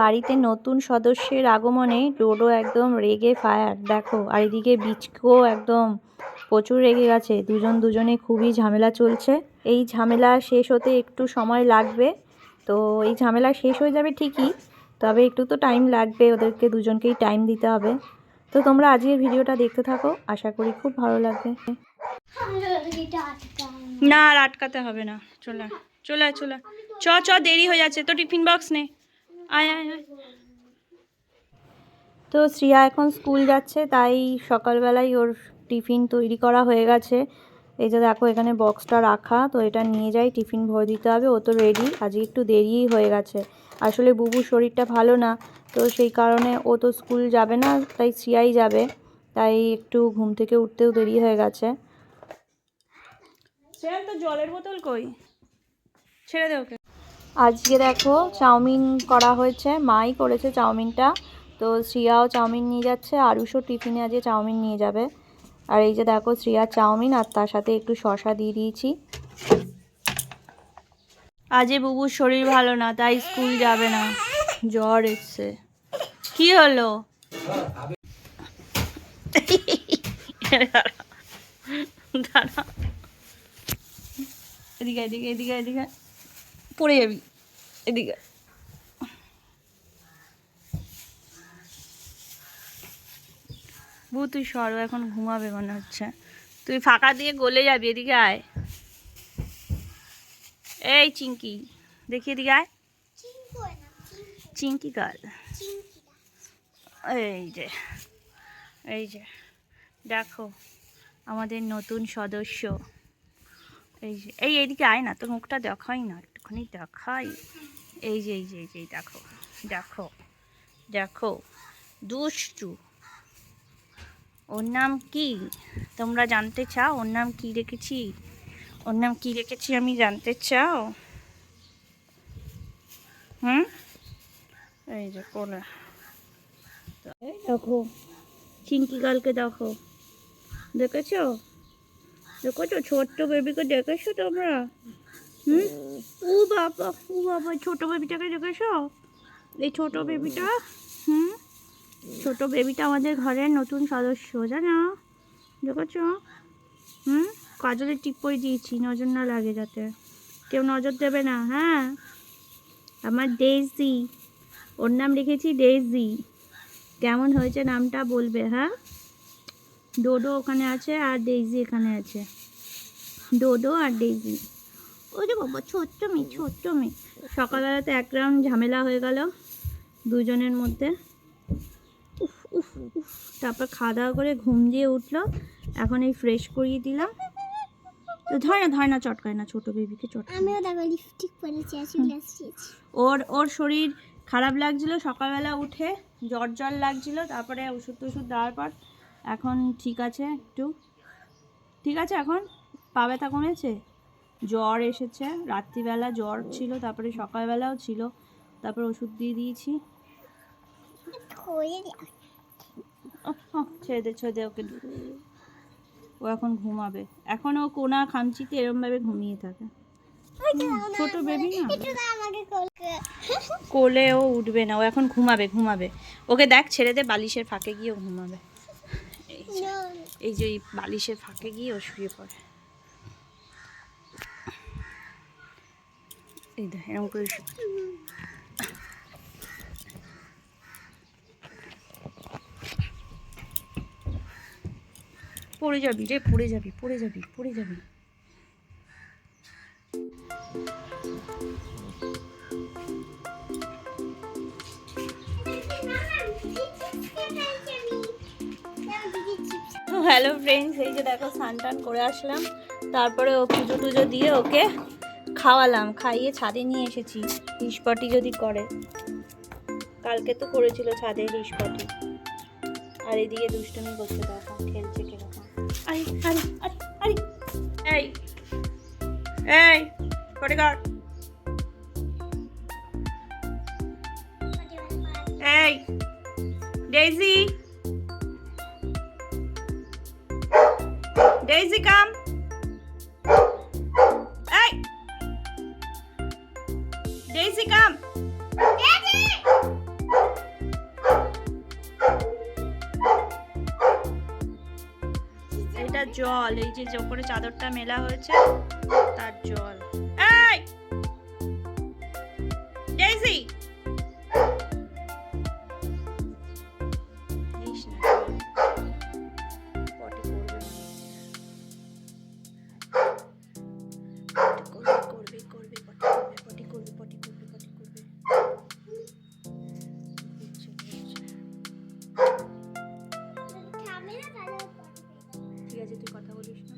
বাড়িতে নতুন সদস্যের আগমনে ডোডো একদম রেগে ফায়ার। দেখো, আর এদিকে বিচকো একদম প্রচুর রেগে গেছে। দুজন দুজনে খুবই ঝামেলা চলছে। এই ঝামেলা শেষ হতে একটু সময় লাগবে। তো এই ঝামেলা শেষ হয়ে যাবে ঠিকই, তবে একটু তো টাইম লাগবে, ওদেরকে দুজনকেই টাইম দিতে হবে। তো তোমরা আজকের ভিডিওটা দেখতে থাকো, আশা করি খুব ভালো লাগবে। না আর আটকাতে হবে না। চলে চলে চলে। চ চ, দেরি হয়ে যাচ্ছে। তো টিফিন বক্স নে। আয় আয় আয়। তো শ্রিয়া এখন স্কুল যাচ্ছে তাই সকালবেলায় ওর টিফিন তৈরি করা হয়ে গেছে। এই যে দেখো এখানে বক্সটা রাখা তো এটা নিয়ে যাই টিফিন ভরে দিতে হবে ও তো রেডি আজকে একটু দেরিই হয়ে গেছে। আসলে বুবুর শরীরটা ভালো না তো সেই কারণে ও তো স্কুল যাবে না তাই শ্রিয়াই যাবে। তাই একটু ঘুম থেকে উঠতেও দেরি হয়ে গেছে। তো জলের বোতল কই? ছেড়ে দে ওকে। আজকে দেখো চাউমিন করা হয়েছে, মাই করেছে চাউমিনটা। তো শ্রিয়াও চাউমিন নিয়ে যাচ্ছে, আরুষও টিফিনে আজকে চাউমিন নিয়ে যাবে। আর এই যে দেখো শ্রিয়া চাউমিন, আর তার সাথে একটু শশা দিয়ে দিয়েছি। আজে বুবুর শরীর ভালো না, তাই স্কুল যাবে না। জ্বর এসছে। কি হলো? দাঁড়া। এদিকে এদিকে এদিকে এদিকে। পড়ে যাবি, এদিকে। বু তুই সরো, এখন ঘুমাবে মনে হচ্ছে। তুই ফাঁকা দিয়ে গলে যাবি, এদিকে আয়। এই চিঙ্কি দেখি এদিকে আয়। চিঙ্কি কাল এই যে এই যে, দেখো, আমাদের নতুন সদস্য। এই যে, এই এইদিকে আয় না, তোর মুখটা দেখাই না, একটুখানি দেখাই। এই যে এই যে এই যে দেখো দেখো দেখো, দুষ্টু। ওর নাম কি? তোমরা জানতে চাও? ওর নাম কি রেখেছি? ওর নাম কি রেখেছি আমি জানতে চাও? হুম? এই যে, কোলে। এই দেখো চিঙ্কি গালকে দেখো। দেখেছ? দেখেছ? ছোট্ট বেবিকে দেখেছ তোমরা? হুম? ও বাবা ও বাবা ছোট বেবিটাকে দেখেছ? এই ছোট বেবিটা হুম? ছোট বেবিটা আমাদের ঘরের নতুন সদস্য, জানো? দেখেছ? হুম? কাজলের টিপ পরে দিয়েছি, নজর না লাগে যাতে। কেউ নজর দেবে না হ্যাঁ? আমার ডেইজি। ওর নাম রেখেছি ডেইজি। কেমন হয়েছে নামটা বলবে হ্যাঁ? ডোডো ওখানে আছে আর ডেইজি এখানে আছে। ডোডো আর ডেইজি। ওই যে বাবা ছোট্ট মেয়ে ছোট্ট মেয়ে। সকালবেলাতে এক রাউন্ড ঝামেলা হয়ে গেল দুজনের মধ্যে। উফ উফ উফ। তারপর খাওয়া দাওয়া করে ঘুম দিয়ে উঠল। এখন এই ফ্রেশ করিয়ে দিলাম। তো ধর না ধর না চটকায় না ছোট বেবিকে চটকায় আমিও দেখো লিপস্টিক পরেছি আর ওর ওর শরীর খারাপ লাগছিল সকালবেলা উঠে জ্বর জ্বর লাগছিল। তারপরে ওষুধ টষুধ দেওয়ার পর এখন ঠিক আছে একটু? ঠিক আছে এখন? পা ব্যথা কমেছে? জ্বর এসেছে। রাত্রিবেলা জ্বর ছিল তারপরে সকালবেলাও ছিল। তারপরে ওষুধ দিয়ে দিয়েছি। ছেড়ে দে ছেড়ে দে ওকে ও এখন ঘুমাবে। এখন ও কোনা খামচিতে এরমভাবে ঘুমিয়ে থাকে। ছোট বেবি না? কোলে। ও উঠবে না ও এখন ঘুমাবে ঘুমাবে। ওকে দেখ ছেড়ে দে বালিশের ফাঁকে গিয়ে ঘুমাবে। যে এই যে বালিশের ফাঁকে গিয়ে ও শুয়ে পড়ে। এই দেখ, এরকম করে। পড়ে যাবি রে, পড়ে যাবি পড়ে যাবি পড়ে যাবি। হ্যালো ফ্রেন্ডস এই যে দেখো, স্নান টান করে আসলাম। তারপরে ও পুজো টুজো দিয়ে ওকে খাওয়ালাম, খাইয়ে ছাদে নিয়ে এসেছি হিসপটি যদি করে। কালকে তো করেছিল ছাদে হিসপটি আর এদিকে দুষ্টুমি করছে, দেখো, খেলছে কীরকম। আরে এই এই, ডেইজি। Daisy come? এই এটা জল এই যে উপরে চাদরটা মেলা হয়েছে তার জল। বলিস না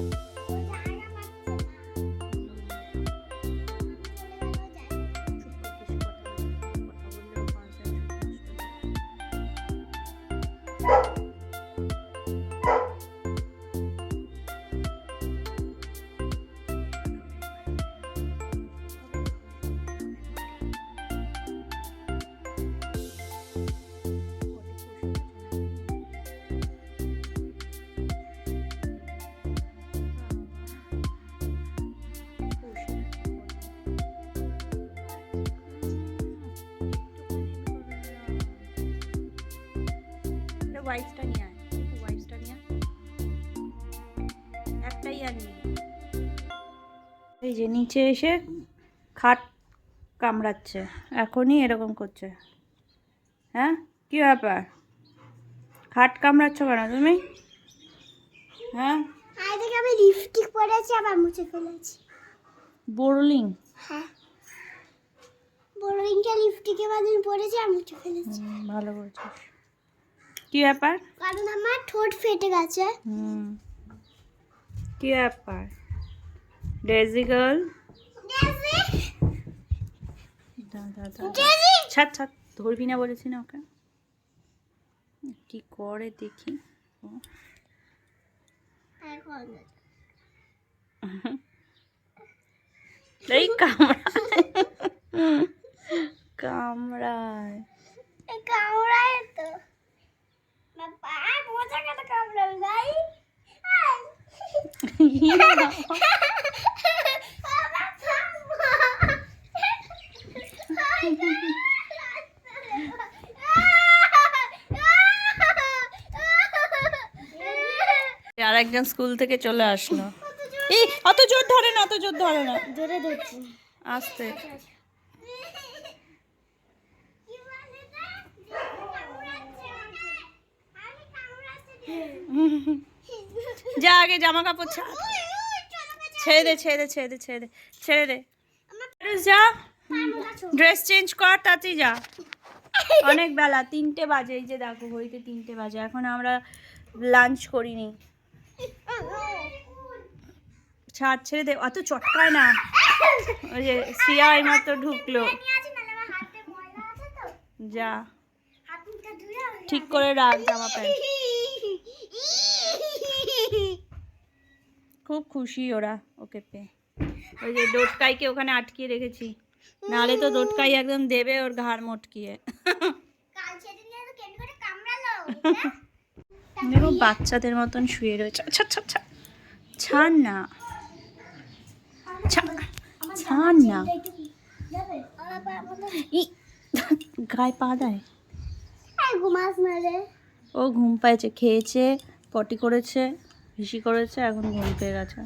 ও ওয়াইফটা নিয়ে আয়। ওয়াইফটা নিয়ে একটাই আনবি এই যে নিচে এসে খাট কামড়াচ্ছে। এখনই এরকম করছে। হ্যাঁ? কি ব্যাপার? খাট কামড়াচ্ছ কেন তুমি? হ্যাঁ? আমি লিপস্টিক পরেছি আবার মুছে ফেলেছি। বোরলিং হ্যাঁ। বড় রিংটা লিপস্টিকে বাদিন পরেছি আর মুছে ফেলেছি। ভালো করেছিস। কি ব্যাপার? কারণ আমার ঠোঁট ফেটে গেছে। হুম। কি ব্যাপার? Daisy girl? ছাড় ছাড় ধরবি না বলেছি না ওকে। কি করে দেখি? এই কামড়ায়। কামড়ায়। কামড়ায় তো। আর একজন স্কুল থেকে চলে আসলো। এই অত জোর ধরে না অত জোর ধরে না। ধরে ধরছি। আস্তে। যা আগে জামা কাপড় ছাড়। ছেড়ে দে ছেড়ে দে ছেড়ে দে ছেড়ে দে ছেড়ে দে। যা ড্রেস চেঞ্জ কর, তাতেই যা। অনেক বেলা, তিনটে বাজে, এই যে দেখো, ঘড়িতে তিনটে বাজে। এখন আমরা লাঞ্চ করিনি। ছাড়, ছেড়ে দে, অত চটকায় না। ওই যে সিয়া এইমাত্র ঢুকলো। যা। ঠিক করে রাখ জামা প্যান্ট। খুব খুশি ওরা ওকে পেয়ে। ওই যে ডোটকাইকে ওখানে আটকিয়ে রেখেছি। নাহলে তো ডোটকাই একদম দেবে ওর ঘাড় মটকিয়ে। দেখো বাচ্চাদের মতন শুয়ে রয়েছে। আচ্ছা আচ্ছা আচ্ছা ছাড় না। ছাড় না। গায়ে পা দেয়। রে। ও ঘুম পাইছে খেয়েছে পটি করেছে। হিসি করেছে এখন ঘুম পেয়ে গেছে।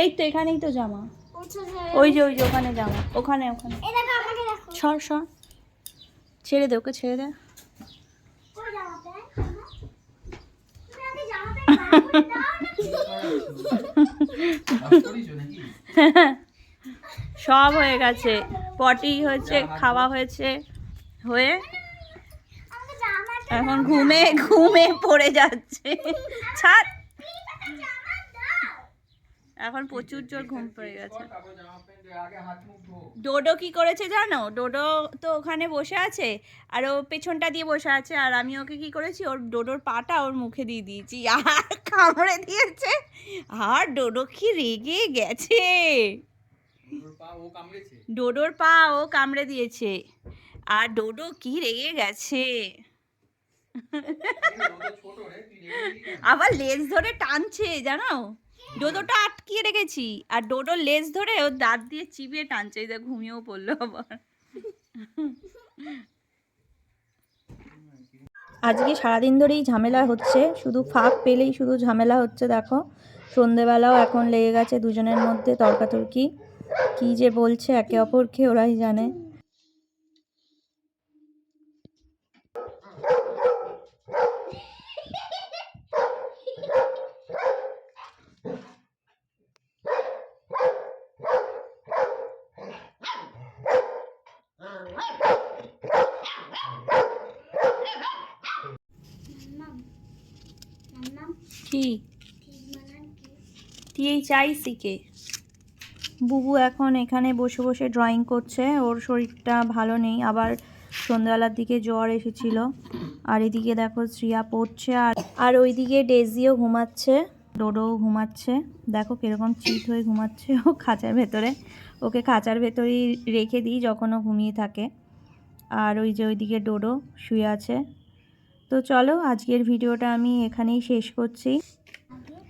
এই তো এখানেই তো জামা। ওই যে ওই যে ওখানে জামা। ওখানে ওখানে। সর সর। ছেড়ে দে ওকে ছেড়ে দে। নাকি সব হয়ে গেছে। পটি হয়েছে খাওয়া হয়েছে হয়ে এখন ঘুমে ঘুমে পড়ে যাচ্ছে। ছাদ এখন প্রচুর জোর ঘুম পড়ে গেছে। ডোডো কি করেছে জানো? ডোডো তো ওখানে বসে আছে, আর ও পেছনটা দিয়ে বসে আছে, আর আমি ওকে কি করেছি? ওর ডোডোর পাটা ওর মুখে দিয়ে দিয়েছি। আর কামড়ে দিয়েছে। আর ডোডো কি রেগে গেছে। ডোডোর পা ও কামড়ে দিয়েছে। আর ডোডো কি রেগে গেছে। আবার লেজ ধরে টানছে, জানো? ডোডোটা আটকিয়ে রেখেছি, আর ডোডোর লেজ ধরে ওর দাঁত দিয়ে চিবিয়ে টানছে দেখ ঘুমিয়েও পড়ল আবার। আজকে সারাদিন ধরেই ঝামেলা হচ্ছে, শুধু ফাঁক পেলেই শুধু ঝামেলা হচ্ছে, দেখো। সন্ধেবেলাও এখন লেগে গেছে দুজনের মধ্যে তর্কাতর্কি। কি যে বলছে, একে অপরকে ওরাই জানে। দিয়েই চাইছি কে? বুবু এখন এখানে বসে বসে ড্রয়িং করছে, ওর শরীরটা ভালো নেই, আবার সন্ধ্যাবেলার দিকে জ্বর এসেছিল। আর এদিকে দেখো শ্রিয়া পড়ছে, আর আর ওইদিকে ডেজিও ঘুমাচ্ছে, ডোডোও ঘুমাচ্ছে। দেখো কীরকম চিত হয়ে ঘুমাচ্ছে ও খাঁচার ভেতরে। ওকে খাঁচার ভেতরেই রেখে দিই যখন ও ঘুমিয়ে থাকে। আর ওই যে ওইদিকে ডোডো শুয়ে আছে। তো চলো আজকের ভিডিওটা আমি এখানেই শেষ করছি।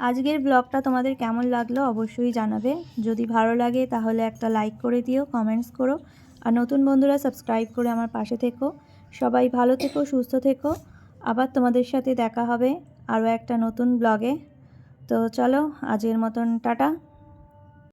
আজকের ব্লগটা তোমাদের কেমন লাগল অবশ্যই জানাবে। যদি ভালো লাগে তাহলে একটা লাইক করে দিও, কমেন্টস করো। আর নতুন বন্ধুরা সাবস্ক্রাইব করে আমার পাশে থেকো। সবাই ভালো থেকো, সুস্থ থেকো। আবার তোমাদের সাথে দেখা হবে আরও একটা নতুন ব্লগে। তো চলো, আজকের মতন টাটা।